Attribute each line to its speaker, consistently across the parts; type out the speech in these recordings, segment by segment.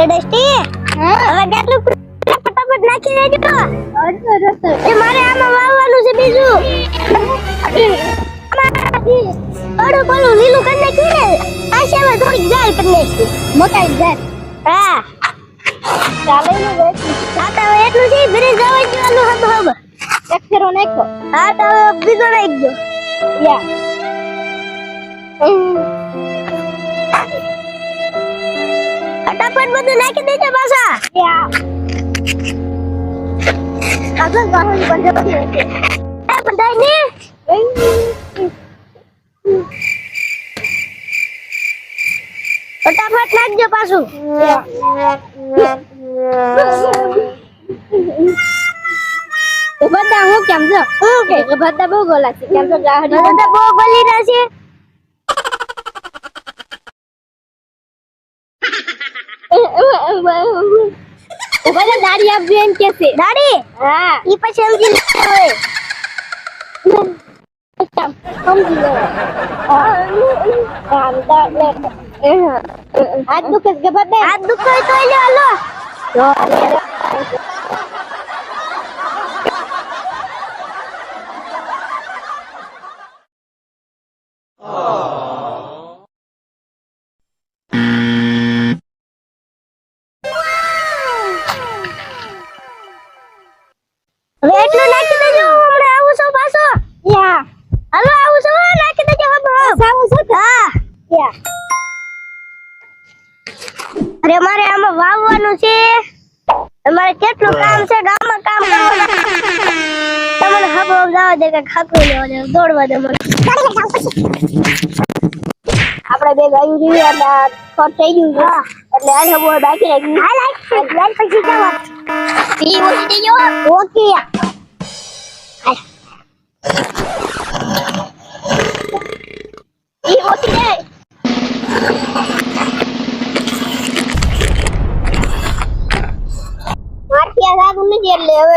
Speaker 1: હવે ફટાફટ નાખી દેજો. એ મારે આમાં વાવવાનું છે બીજું. થોડું બોલું લીલું કરી નાખ્યું ને? આ સેવા થોડીક જાળ કરી હા. ચાલે નું હા તો એટલું છે બ્રિજ જવા જવાનું હતું હવે. એક ફેરો નાખ્યો. હા તો બીજો નાખજો. યા. બધું નાખી દેજો પાછા. ફટાફટ નાખજો પાછું. બધા હું કેમ છો? કે બધા બહુ ગોલા છે. કેમ છો? બધા બહુ ગોલી રહ્યા છે. બધા દાડી આપજો એમ કે છે દાડી હા. ઈ પછી સમજી લેવાય સમજી લેવાય હાથ દુખે છે ગભર હાથ દુખે તો લે હાલો. હવે એટલું નાખી દેજો હમણાં આવું છું પાછો યા હાલો આવું છું હો, નાખી દેજો હવે આવું છું હા યા અરે અમારે આમાં વાવવાનું છે. અમારે કેટલું કામ છે? ગામમાં કામ કરવાનું તમને હબો જાવ દે કે ખાકરો લેવા દે દોડવા દે મને. આપણે બે ગાયું જીવી અને ખોટ થઈ ગયું છે. એટલે આ હબો બાકી રાખી હા લાઈક પછી જવા. ઓકે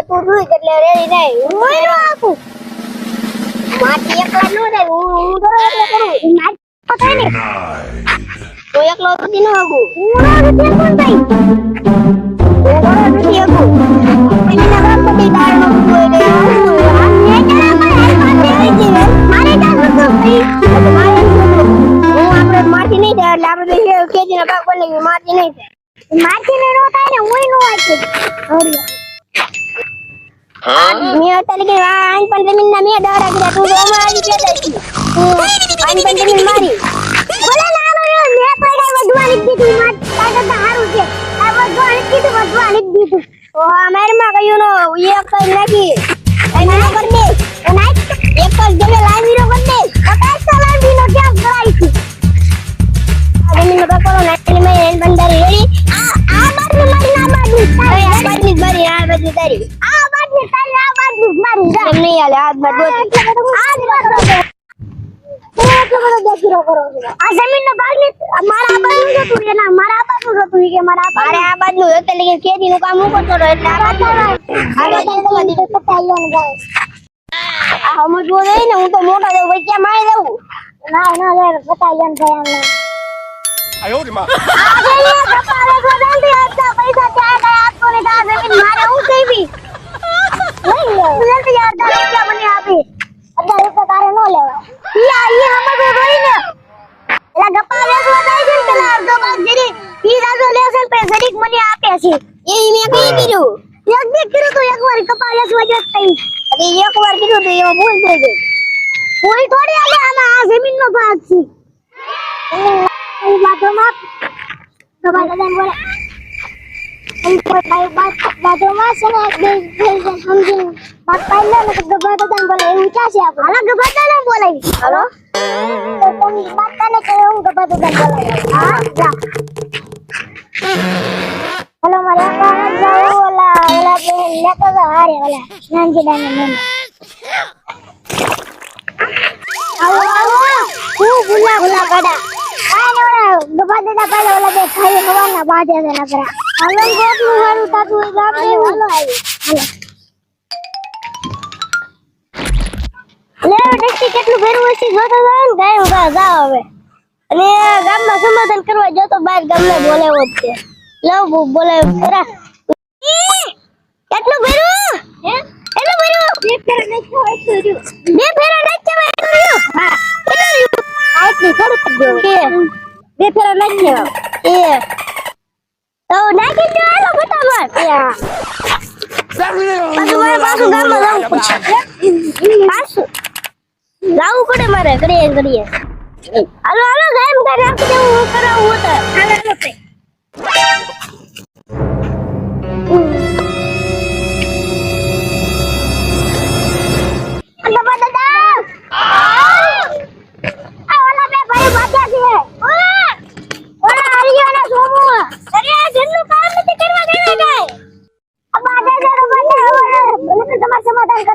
Speaker 1: તું જોઈ એટલે રેડી થાય. હું નો આપું માટી એકલા નો રે હું તો એકલો કરું. માર પતાય ને. તો એકલો નથી નો આગુ હું નો નથી કોણ ભાઈ હું ઘણો નથી આગું મને ના કામ પતી દાળ નો કોઈ ને છે. આપણે મારથી નહીં થાય એટલે આપણે કેજી ના ભાગ બની મારથી નહીં થાય. મારથી ને નો થાય ને હું નો વાંચે મેં અત્યારે કે આન પણ જમીન ના મેં દોડા કર્યા તું તો હમણાં આવી ગયા છી આન પણ જમીન મારી બોલે ના બોલે મેં પડાય વધવાની જ દીધું માર તારે તો હારું છે આ વધવાની જ દીધું વધવાની જ દીધું ઓ અમારે માં કયું નો એક જ નાખી અને ના કર દે અને એક જ જમે લાવી રો કર દે પચાસ લાવી નો ક્યાં કરાઈ છે જમીન નો બકોલો નાખી મેં એન બંધારી રેડી આ આ બાજુ મારી ના બાજુ તારી આ બાજુ જ મારી આ બાજુ તારી આ બાજુ તારી આ બાજુ જ મારી જા એમ નહીં હાલે આ બાજુ આ જ બાજુ એટલો બધો દેખીરો કરો છો આ જમીન નો ભાગ ની મારા આ બાજુ જતું એના મારા આ બાજુ જતું કે મારા મારે આ બાજુ એટલે કે ખેતી નું કામ હું કરતો રહ્યો એટલે આ બાજુ આ બાજુ તમારી દીકરી પતાઈ લો જાય આ સમજવો નહીં ને હું તો મોટા દઉં ભાઈ ક્યાં મારી દઉં ના ના લે પતાઈ લો જાય અમને
Speaker 2: 哎呦我的妈！
Speaker 1: આજે એ કપાળે ગોદલથી આપતા પૈસા ત્યાં ગયા આપતો ને ત્યાં એમાં ભૂલ થઈ ગઈ ભૂલ થોડી આલે આમાં આ જમીન નો ભાગ છે બાજુમાં તમારા દાદાને બોલે એમ કોઈ ભાઈ બાદ બાજુમાં છે ને એક બે ભાઈ છે સમજીને બાદ પાડી લે ને તો ગભા દાદાને બોલે એવું ક્યાં છે આપણે હાલો ગભા દાદાને બોલાવી હાલો તો તમે બાદ તને કહે હું ગભા દાદાને બોલાવી હા બાજે છે નકરા હાલો ગોટલું હારું થાતું હોય ગામ ને હાલો આવી હાલો. લે ટેક્સી કેટલું ભેરું હશે? જોતો જાવ ને ગાય ઊભા જાવ હવે. અને ગામમાં સમાધાન કરવા જતો બહાર ગામને બોલાવો જ છે.
Speaker 3: લવ બોલે ખરા કેટલું ભર્યું? એટલું ભર્યું? બે ફેરા નાખ્યા બે ફેરા નાખ્યા હા કેટલું રહ્યું? આટલી થોડું જ દેવું બે ફેરા નાખ્યો. એ. તો નાખી દો હાલો ફટાફટ. પાછું મારે પાછું ગામમાં જવું પડશે. પાછું. લાવવું પડે મારે કરીએ કરીએ. હાલો હાલો ગામ કરી રાખી દેવું કરાવવું તો હાલો હાલો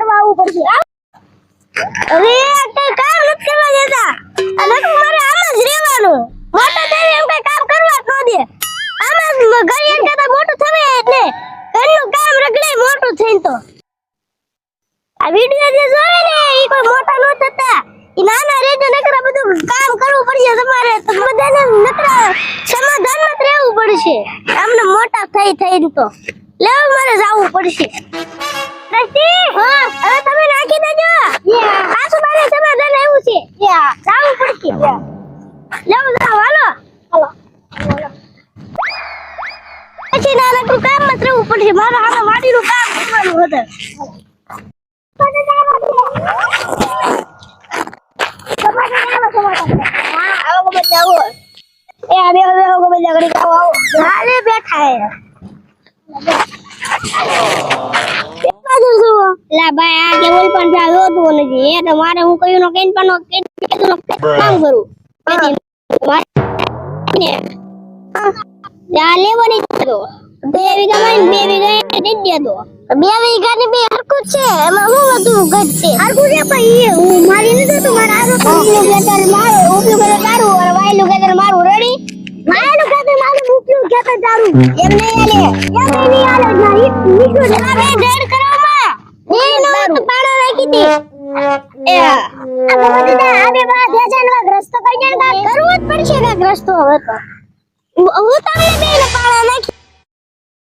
Speaker 3: કરવા આવવું પડશે અરે કઈ કામ નથી કરવા દેતા. અને તો મારે જ રહેવાનું. મોટો થઈ એમ કઈ કામ કરવા જ દે. આમ જ ઘરે કરતા મોટું થવે એટલે ઘરનું કામ રગડે મોટું થઈને તો. આ વિડિયો જે જોવે ને એ કોઈ મોટા ન થતા. એ નાના રેજો નકરા બધું કામ કરવું પડશે તમારે. બધાને નકરા સમાધાનમાં જ રહેવું પડશે. આમને મોટા થઈ થઈને તો. લેવા મારે જાવું પડશે. રસ્તી હા. હવે તમે નાખી દેજો. પાછું મારે સમાધાન એવું છે. જવું પડશે. લેવું જાવ હાલો. હાલો. પછી નાના તું કામ જ રહેવું પડશે. મારે આના વાડીનું કામ કરવાનું હતું મારે હું કયું નો કઈ પણ કામ કરું ચાલે બની તો બે વીઘા માં બે વીઘા દે દે તો બે વીઘા ની બે હરકું છે એમાં હું વધુ ઘટશે હરકું છે પણ હું મારી નથી તો મારા આરો તો મારું ઉપયોગ કરે તારું અને વાયલું ખેતર મારું રેડી ઉપયોગ ખેતર તારું એમ નહીં આલે એમ નહીં આલે ના નીકળો ના બે ડેડ કરવામાં એ નો પાડો રાખી દે એ આ બધા આ બે બા ભેજાનવા ગ્રસ્ત કરી જાણ કરવું જ પડશે કે ગ્રસ્તો હવે તો. હું તમને બે ને નાખી.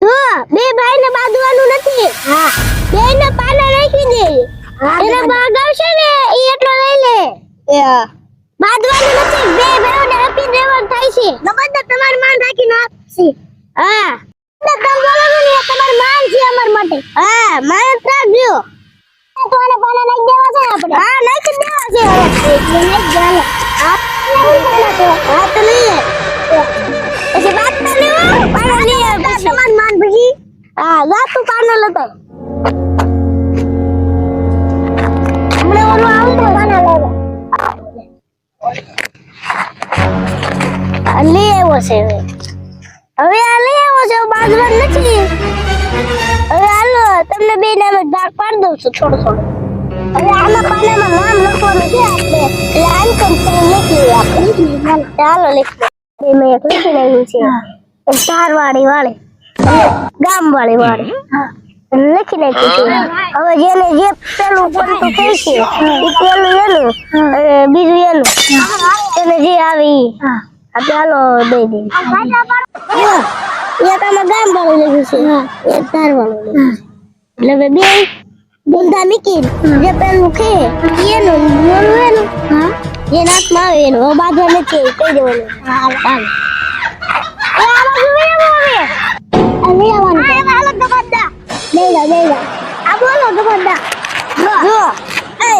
Speaker 3: હા બે ભાઈ ને બાંધવાનું નથી. હા બે ને પાલા નાખી દે એને બાગ આવશે ને એ એટલો લઈ લે બાંધવાનું નથી બે ભાઈઓ ને આપી દેવાનું થાય છે નબંધ તમારું માન રાખી નાખશે હા. તમે બોલો ને તમારું માન છે અમાર માટે. હા માન રાખજો. તો આને પાલા નાખી દેવા છે આપણે? હા નાખી દેવા છે હવે. એટલે નાખી દેવા હા હા તો લઈ લે પછી વાત ના લેવો પાનો લે સમાન માન ભજી હા જા તું પાનો લેતો હમણે ઓલો આવું હવે આ લઈ આવો છો બાજવા નથી. હવે હાલો તમને બે નામે ભાગ પાડી દઉં છું થોડું થોડું. હવે આના પાનામાં નામ લખવાનું છે આપણે. એટલે આમ કંપની લખી આપણે ચાલો લખી બે મેં એક લખી નાખ્યું છે. એક વાળી. ગામ વાળી. વાળી લખી નાખ્યું છે. હવે જેને જે પેલું પડતું કહે છે એ પેલું એનું બીજું એનું. એને જે આવે હાલો દઈ દઈએ એક આમાં ગામ વાળું લખ્યું છે. એક ધાર વાળું એટલે હવે બે બુંદા મીકી જે પેલું ખે એનું મોલું એનું જે નાકમાં આવે એનું હવે બાંધવા નથી કહી દેવાનું. એ હા હાલો બોલો ગબદ્દા જો એ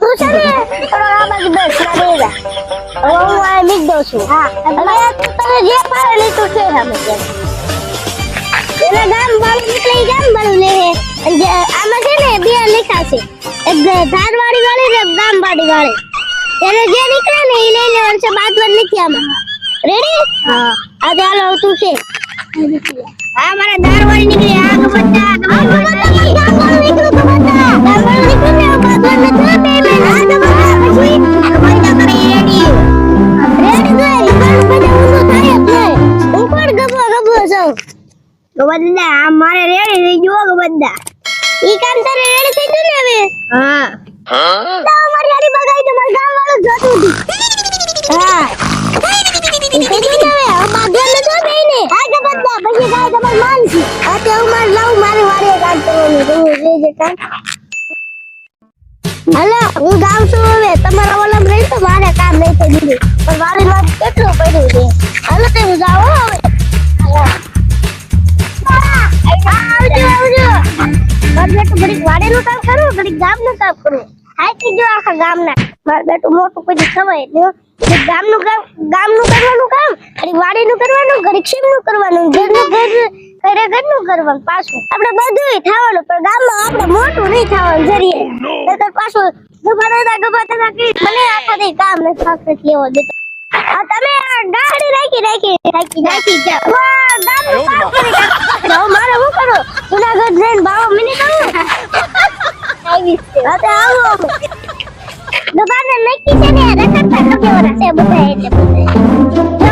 Speaker 3: તું છે ને થોડો આ બાજુ બેસ ના દઈ હવે હું આ મીક દઉં છું. હા હવે તને જે પાડે છે એના ગામ વાળું નીકળે ગામ વાળું લે અને આમાં છે ને બે લેખા છે. એક ધારવાડી વાળી ને ગામવાડી વાળી. એને જે નીકળે ને એ લઈ લેવાનું છે બાદવાર નથી આમાં. રેડી હા. આ ચાલો તું છે. હા મારા ધારવાડી નીકળી આ ગબડ્ડા ગબડ્ડા ગામવાળું બધા જ મારે રેડી થઈ ગયો ગબડ્ડા ઈ કામ તારે રેડી થઈ ગયું ને હવે હા તો મારી હારી બગાઈ તો મારા ગામ વાળો જોતું હતું હા માન છે આ તે હું મારે લાવું, મારે વારે કામ કરવાનું છે. હું કામ હાલો હું ગામ છું હવે. તમારા ઓલમ રહી તો મારે કામ નહીં થઈ દીધું પણ મારી વાત કેટલું પડ્યું છે? હાલો તે હું જાઉં હવે. આવજો આવજો. ઘડીક વાડેનું કામ કરું ઘડીક ગામનું કામ કરું થાકી જો આખા ગામના. મારે બેટું મોટું કોઈ સમય એટલે ગામનું કામ ગામનું કરવાનું કામ ઘડીક વાડીનું કરવાનું શીમનું કરવાનું ઘરનું ઘર ઘરે ઘરનું કરવાનું પાછું. આપણે બધુંય થવાનું પણ ગામમાં આપણે મોટું નહીં થવાનું જરીએ. નહીંતર પાછું ગભાતા ગભાતા મને આખો દી કામ ને સાકરે લેવો દેતો આ તમે ગાડી રાખી રાખી રાખી રાખી જાઓ. વાહ ગામનું કામ કરી નાખો. મારે શું કરું જુનાગઢ જઈને ભાવ મિની કરું આવી છે આવો. દુકાને નક્કી છે ને? રખડતા નથી છે બધા એટલે બધા